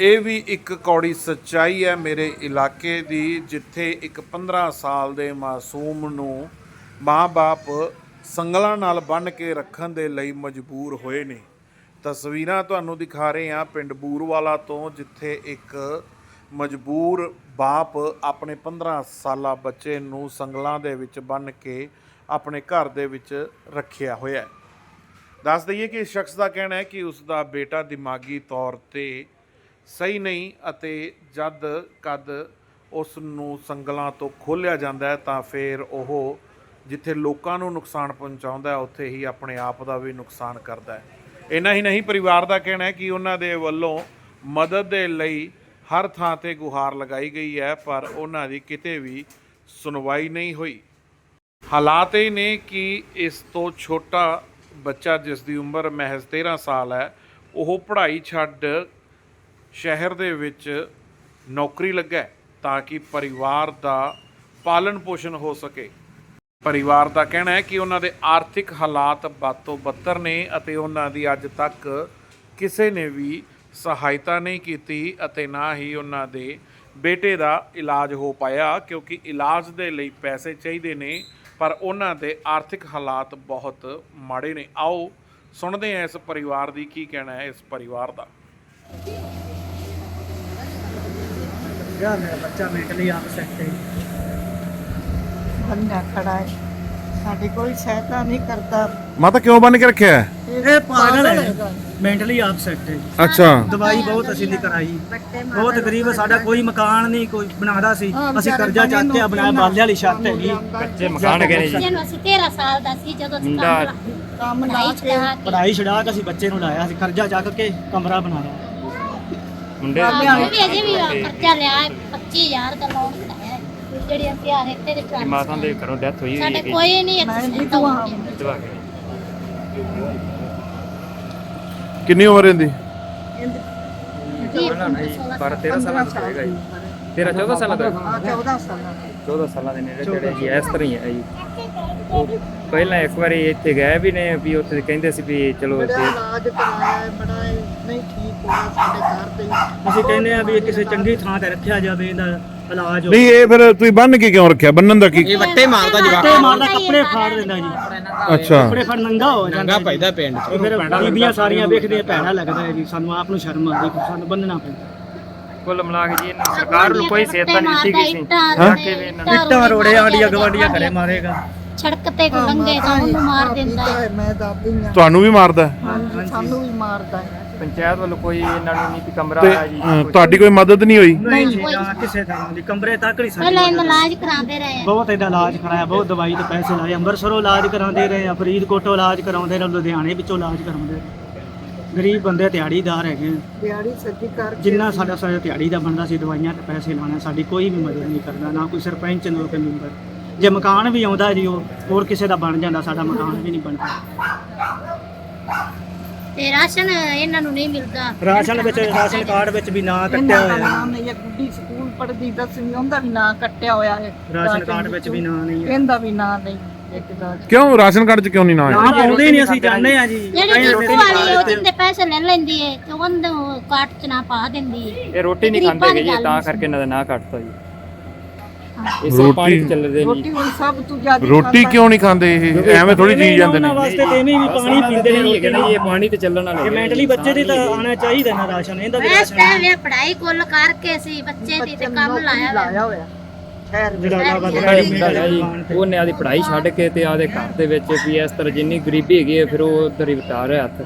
ਇਹ ਵੀ ਇੱਕ ਕੌੜੀ ਸੱਚਾਈ ਹੈ ਮੇਰੇ ਇਲਾਕੇ ਦੀ, ਜਿੱਥੇ ਇੱਕ 15 ਸਾਲ ਦੇ ਮਾਸੂਮ ਨੂੰ ਮਾਂ-ਬਾਪ ਸੰਗਲਾਂ ਨਾਲ ਬੰਨ੍ਹ ਕੇ ਰੱਖਣ ਦੇ ਲਈ ਮਜਬੂਰ ਹੋਏ ਨੇ। ਤਸਵੀਰਾਂ ਤੁਹਾਨੂੰ ਦਿਖਾ ਰਹੇ ਹਾਂ ਪਿੰਡ ਬੂਰਵਾਲਾ ਤੋਂ, ਜਿੱਥੇ ਇੱਕ ਮਜਬੂਰ ਬਾਪ ਆਪਣੇ 15 ਸਾਲਾ ਬੱਚੇ ਨੂੰ ਸੰਗਲਾਂ ਦੇ ਵਿੱਚ ਬੰਨ੍ਹ ਕੇ ਆਪਣੇ ਘਰ ਦੇ ਵਿੱਚ ਰੱਖਿਆ ਹੋਇਆ ਹੈ। ਦੱਸ ਦਈਏ ਕਿ ਇਸ ਸ਼ਖਸ ਦਾ ਕਹਿਣਾ ਹੈ ਕਿ ਉਸ ਦਾ ਬੇਟਾ ਦਿਮਾਗੀ ਤੌਰ ਤੇ ਸਹੀ ਨਹੀਂ ਅਤੇ ਜਦ ਕਦ ਉਸ ਨੂੰ ਸੰਗਲਾਂ ਤੋਂ ਖੋਲਿਆ ਜਾਂਦਾ ਹੈ ਤਾਂ ਫਿਰ ਉਹ ਜਿੱਥੇ ਲੋਕਾਂ ਨੂੰ ਨੁਕਸਾਨ ਪਹੁੰਚਾਉਂਦਾ ਹੈ, ਉੱਥੇ ਹੀ ਆਪਣੇ ਆਪ ਦਾ ਵੀ ਨੁਕਸਾਨ ਕਰਦਾ ਹੈ। ਇੰਨਾ ਹੀ ਨਹੀਂ, ਪਰਿਵਾਰ ਦਾ ਕਹਿਣਾ ਹੈ ਕਿ ਉਹਨਾਂ ਦੇ ਵੱਲੋਂ ਮਦਦ ਦੇ ਲਈ ਹਰ ਥਾਂ ਤੇ ਗੁਹਾਰ ਲਗਾਈ ਗਈ ਹੈ, ਪਰ ਉਹਨਾਂ ਦੀ ਕਿਤੇ ਵੀ ਸੁਣਵਾਈ ਨਹੀਂ ਹੋਈ। ਹਾਲਾਤ ਇਹ ਨੇ ਕਿ ਇਸ ਤੋਂ ਛੋਟਾ ਬੱਚਾ ਜਿਸ ਦੀ ਉਮਰ ਮਹਿਜ਼ 13 ਸਾਲ ਹੈ, ਉਹ ਪੜ੍ਹਾਈ ਛੱਡ ਸ਼ਹਿਰ ਦੇ ਵਿੱਚ ਨੌਕਰੀ ਲੱਗਾ ਤਾਂ ਕਿ ਪਰਿਵਾਰ ਦਾ ਪਾਲਣ ਪੋਸ਼ਣ ਹੋ ਸਕੇ। ਪਰਿਵਾਰ ਦਾ ਕਹਿਣਾ ਹੈ ਕਿ ਉਹਨਾਂ ਦੇ ਆਰਥਿਕ ਹਾਲਾਤ ਬਾਤੋਂ ਬੱਤਰ ਨੇ ਅਤੇ ਉਹਨਾਂ ਦੀ ਅੱਜ ਤੱਕ ਕਿਸੇ ਨੇ ਵੀ ਸਹਾਇਤਾ ਨਹੀਂ ਕੀਤੀ ਅਤੇ ਨਾ ਹੀ ਉਹਨਾਂ ਦੇ ਬੇਟੇ ਦਾ ਇਲਾਜ ਹੋ ਪਾਇਆ, ਕਿਉਂਕਿ ਇਲਾਜ ਦੇ ਲਈ ਪੈਸੇ ਚਾਹੀਦੇ ਨੇ, ਪਰ ਉਹਨਾਂ ਦੇ ਆਰਥਿਕ ਹਾਲਾਤ ਬਹੁਤ ਮਾੜੇ ਨੇ। ਆਓ ਸੁਣਦੇ ਹਾਂ ਇਸ ਪਰਿਵਾਰ ਦੀ ਕੀ ਕਹਿਣਾ ਹੈ ਇਸ ਪਰਿਵਾਰ ਦਾ। ਯਾਰ ਮੇਰਾ ਬੱਚਾ ਮੈਂਟਲੀ ਅਪਸੈਟ ਹੈ ਬੰਦਾ ਖੜਾ ਹੈ। ਸਾਡੀ ਕੋਈ ਸਹਾਇਤਾ ਨਹੀਂ ਕਰਦਾ। ਮਾਤਾ ਕਿਉਂ ਬੰਨ ਕੇ ਰੱਖਿਆ ਹੈ? ਇਹ ਪਾਗਲ ਹੈ। ਮੈਂਟਲੀ ਅਪਸੈਟ ਹੈ ਅੱਛਾ। ਦਵਾਈ ਬਹੁਤ ਅਸੀਂ ਨਹੀਂ ਕਰਾਈ। ਬਹੁਤ ਗਰੀਬ ਹੈ, ਸਾਡਾ ਕੋਈ ਮਕਾਨ ਨਹੀਂ ਕੋਈ ਬਣਾਦਾ ਸੀ। ਅਸੀਂ ਕਰਜ਼ਾ ਚੱਕ ਕੇ ਬਣੇ ਬਣਾਇਆ ਬਾਲੇ ਵਾਲੀ ਛੱਤ ਹੈਗੀ। ਕੱਚੇ ਮਕਾਨ ਗਏ ਜੀ। ਜਿਹਨੂੰ ਅਸੀਂ 13 ਸਾਲ ਦਾ ਸੀ ਜਦੋਂ ਅਸੀਂ ਕੰਮ ਕੰਮ ਲਾ ਪੜਾਈ ਕੇ। ਚਲਾ ਕੇ। ਪੜਾਈ ਛਡਾ ਕੇ ਅਸੀਂ ਬੱਚੇ ਨੂੰ ਲਾਇਆ। ਸੀ ਕਰਜ਼ਾ ਚੱਕ ਕੇ ਕਮਰਾ ਬਣਾਇਆ। ਮੁੰਡੇ ਹਾਂ, ਉਹ ਵੀ ਅਜੇ ਵੀ ਖਰਚਾ ਲਿਆ ਹੈ, 25000 ਦਾ ਲੋਨ ਕਰਾਇਆ ਹੈ। ਜਿਹੜੀ ਆ ਰੇਤੇ ਦੇ ਟਰਾਲੀ ਮਾਤਾ ਦੇ ਘਰੋਂ ਡੈਥ ਹੋਈ ਸਾਡੇ ਕੋਈ ਨਹੀਂ ਹੋਈ। ਦਵਾ ਕੇ। ਕਿੰਨੀ ਉਮਰ ਇਹਦੀ? ਪਰ 13 ਸਾਲਾਂ ਦਾ ਹੋਏਗਾ ਜੀ। 13 14 ਸਾਲਾਂ ਦਾ ਹਾਂ 14 ਸਾਲਾਂ ਦਾ। 14 ਸਾਲਾਂ ਦੇ ਨੇੜੇ ਤੇੜੇ ਜੀ ਇਸ ਤਰ੍ਹਾਂ ਹੀ ਹੈ ਜੀ। ਉਹ ਪਹਿਲਾਂ ਇੱਕ ਵਾਰੀ ਇੱਥੇ ਗਏ ਵੀ ਨੇ ਵੀ ਉੱਥੇ ਕਹਿੰਦੇ ਸੀ ਵੀ ਚਲੋ ਬੜਾ ਇੱਥੇ ਇਲਾਜ ਕਰਾਇਆ ਹੈ, ਬੜਾ ਇਹ ਨਹੀਂ ਠੀਕ ਹੋਇਆ ਸਾਡੇ ਘਰ ਦੇ ਅਸੀਂ ਕਹਿੰਦੇ ਆ ਵੀ ਇਹ ਕਿਸੇ ਚੰਗੀ ਥਾਂ ਤੇ ਰੱਖਿਆ ਜਾਵੇ ਇਹਦਾ ਇਲਾਜ ਨਹੀਂ ਇਹ ਫਿਰ ਤੁਸੀਂ ਬੰਨ ਕੇ ਕਿਉਂ ਰੱਖਿਆ? ਬੰਨਣ ਦਾ ਕੀ ਵੱਟੇ ਮਾਰਦਾ ਕੱਪੜੇ ਮਾਰਦਾ ਕੱਪੜੇ ਫਾੜ ਦਿੰਦਾ ਜੀ। ਅੱਛਾ। ਕੱਪੜੇ ਫੜ ਨੰਗਾ ਹੋ ਜਾਂਦਾ ਨੰਗਾ ਪੈਦਾ ਪਿੰਡ ਚ। ਫਿਰ ਬੀਬੀਆਂ ਸਾਰੀਆਂ ਵੇਖਦੀਆਂ ਭੈੜਾ ਲੱਗਦਾ ਹੈ ਜੀ। ਸਾਨੂੰ ਆਪ ਨੂੰ ਸ਼ਰਮ ਆਉਂਦੀ ਕਿ ਸਾਨੂੰ ਬੰਨਣਾ ਪੈਂਦਾ। ਕੁੱਲ ਮਿਲਾ ਕੇ ਜੀ ਇਹਨਾਂ ਨੂੰ ਸਰਕਾਰ ਨੂੰ ਕੋਈ ਸਹਾਇਤਾ ਨਹੀਂ ਦਿੱਤੀ ਗਈ ਸੀ ਇੱਟਾਂ ਰੋੜੇ ਆਂਡੀਆਂ ਗਵਾਂਡੀਆਂ ਘਰੇ ਮਾਰੇਗਾ। ਸੜਕ ਤੇ ਕੋਈ ਲੰਘੇ ਤਾਂ ਉਹਨੂੰ ਮਾਰ ਦਿੰਦਾ ਹੈ। ਮੈਂ ਦਾਦੀ ਹਾਂ ਤੁਹਾਨੂੰ ਵੀ ਮਾਰਦਾ ਹੈ? ਹਾਂਜੀ ਸਾਨੂੰ ਵੀ ਮਾਰਦਾ ਹੈ। ਪੰਚਾਇਤ ਵੱਲੋਂ ਕੋਈ ਇਹਨਾਂ ਨੂੰ ਨਹੀਂ ਵੀ ਕਮਰਾ ਤੇ ਆਇਆ ਜੀ। ਅ, ਤੁਹਾਡੀ ਕੋਈ ਮਦਦ ਨਹੀਂ ਹੋਈ? ਨਹੀਂ ਜੀ ਨਾ ਕਿਸੇ ਤਰ੍ਹਾਂ ਦੀ। ਕਮਰੇ ਤੱਕ ਨਹੀਂ ਪਹਿਲਾਂ ਸਾਡੀ ਇਹਨਾਂ ਇਲਾਜ ਕਰਾਉਂਦੇ ਰਹੇ ਆ। ਬਹੁਤ ਇਹਦਾ ਇਲਾਜ ਕਰਾਇਆ ਬਹੁਤ ਦਵਾਈ ਤੇ ਪੈਸੇ ਲਾਏ। ਅੰਮ੍ਰਿਤਸਰੋਂ ਇਲਾਜ ਕਰਾਉਂਦੇ ਰਹੇ ਆ ਫਰੀਦਕੋਟੋਂ ਇਲਾਜ ਕਰਾਉਂਦੇ ਰਹੇ ਲੁਧਿਆਣੇ ਵਿੱਚੋਂ ਇਲਾਜ ਕਰਾਉਂਦੇ ਰਹੇ। ਗਰੀਬ ਬੰਦੇ ਦਿਹਾੜੀਦਾਰ ਹੈਗੇ ਆ। ਦਿਹਾੜੀ ਸੱਜੀ ਕਰ ਜਿੰਨਾ ਸਾਡਾ ਸਾਡਾ ਦਿਹਾੜੀ ਦਾ ਬੰਦਾ ਸੀ ਦਵਾਈਆਂ ਤੇ ਪੈਸੇ ਲਾਉਣਾ ਸਾਡੀ ਕੋਈ ਵੀ ਮਦਦ ਨਹੀਂ ਕਰਦਾ ਨਾ ਕੋਈ ਸਰਪੰਚ ਨਾ ਕੋਈ ਮੈਂਬਰ ਜੇ ਮਕਾਨ ਵੀ ਆਉਂਦਾ ਜੀ ਉਹ ਹੋਰ ਕਿਸੇ ਦਾ ਬਣ ਜਾਂਦਾ ਸਾਡਾ ਮਕਾਨ ਵੀ ਨਹੀਂ ਬਣਦਾ। ਤੇ ਰਾਸ਼ਨ ਇਹਨਾਂ ਨੂੰ ਨਹੀਂ ਮਿਲਦਾ। ਰਾਸ਼ਨ ਵਿੱਚ ਰਾਸ਼ਨ ਕਾਰਡ ਵਿੱਚ ਵੀ ਨਾਂ ਕੱਟਿਆ ਇਹਨਾਂ ਦਾ ਹੋਇਆ। ਨਾਮ ਨਹੀਂ ਇਹ ਗੁੱਡੀ ਸਕੂਲ ਪੜ੍ਹਦੀ ਦਸਵੀਂ ਉਹਦਾ ਵੀ ਨਾਂ ਕੱਟਿਆ ਹੋਇਆ ਹੈ। ਰਾਸ਼ਨ ਕਾਰਡ ਵਿੱਚ ਵੀ ਨਾਂ ਨਹੀਂ ਹੈ। ਇਹਦਾ ਵੀ ਨਾਂ ਨਹੀਂ ਇੱਕ ਦਾ। ਕਿਉਂ ਰਾਸ਼ਨ ਕਾਰਡ 'ਚ ਕਿਉਂ ਨਹੀਂ ਨਾ ਆਇਆ ਨਾਂ ਪਾਉਂਦੇ ਹੀ ਨਹੀਂ ਅਸੀਂ ਜਾਣਦੇ ਆ ਜੀ। ਜਿਹੜੀ ਡਿਪੂ ਵਾਲੀ ਉਹ ਜਿੰਦੇ ਪੈਸੇ ਲੈ ਲੈਂਦੀ ਏ ਤੇ ਉਹਨੂੰ ਕਾਟ ਚ ਨਾ ਪਾ ਦਿੰਦੀ ਏ ਇਹ ਰੋਟੀ ਨਹੀਂ ਖਾਂਦੇ ਦੀ ਜੀ ਤਾਂ ਕਰਕੇ ਇਹਨਾਂ ਦਾ ਨਾਂ ਕੱਟਤਾ ਜੀ। ਪਾਣੀ ਚੱਲਦੇ ਨਹੀਂ ਰੋਟੀ ਹੁਣ ਸਭ ਤੋਂ ਜ਼ਿਆਦਾ ਰੋਟੀ ਕਿਉਂ ਨਹੀਂ ਖਾਂਦੇ ਇਹ? ਐਵੇਂ ਥੋੜੀ ਚੀਜ਼ ਜਾਂਦੇ ਨੇ। ਉਹਨਾਂ ਵਾਸਤੇ ਤੇ ਐਵੇਂ ਵੀ ਪਾਣੀ ਪੀਂਦੇ ਨੇ ਨਹੀਂ ਹੈਗੇ ਨਾ ਜੀ, ਇਹ ਪਾਣੀ ਤੇ ਚੱਲਣ ਵਾਲੇ ਇਹ। ਮੈਂਟਲੀ ਬੱਚੇ ਦੀ ਤਾਂ ਆਣਾ ਚਾਹੀਦਾ ਨਾ ਰਾਸ਼ਨ ਇਹਦਾ ਵੀ ਰਾਸ਼ਨ ਇਹ ਪੜਾਈ ਕੁੱਲ ਕਰਕੇ ਸੀ ਬੱਚੇ ਦੀ ਤੇ ਕੰਮ ਲਾਇਆ ਹੋਇਆ। ਲਾਇਆ ਹੋਇਆ। ਜੀ ਉਹਨੇ ਆਦੀ ਪੜ੍ਹਾਈ ਛੱਡ ਕੇ ਤੇ ਆਦੇ ਘਰ ਦੇ ਵਿੱਚ ਵੀ ਇਸ ਤਰ੍ਹਾਂ ਜਿੰਨੀ ਗਰੀਬੀ ਹੈਗੀ ਹੈ ਫਿਰ ਉਹ ਵਿਟਾ ਰਿਹਾ ਹੱਥ।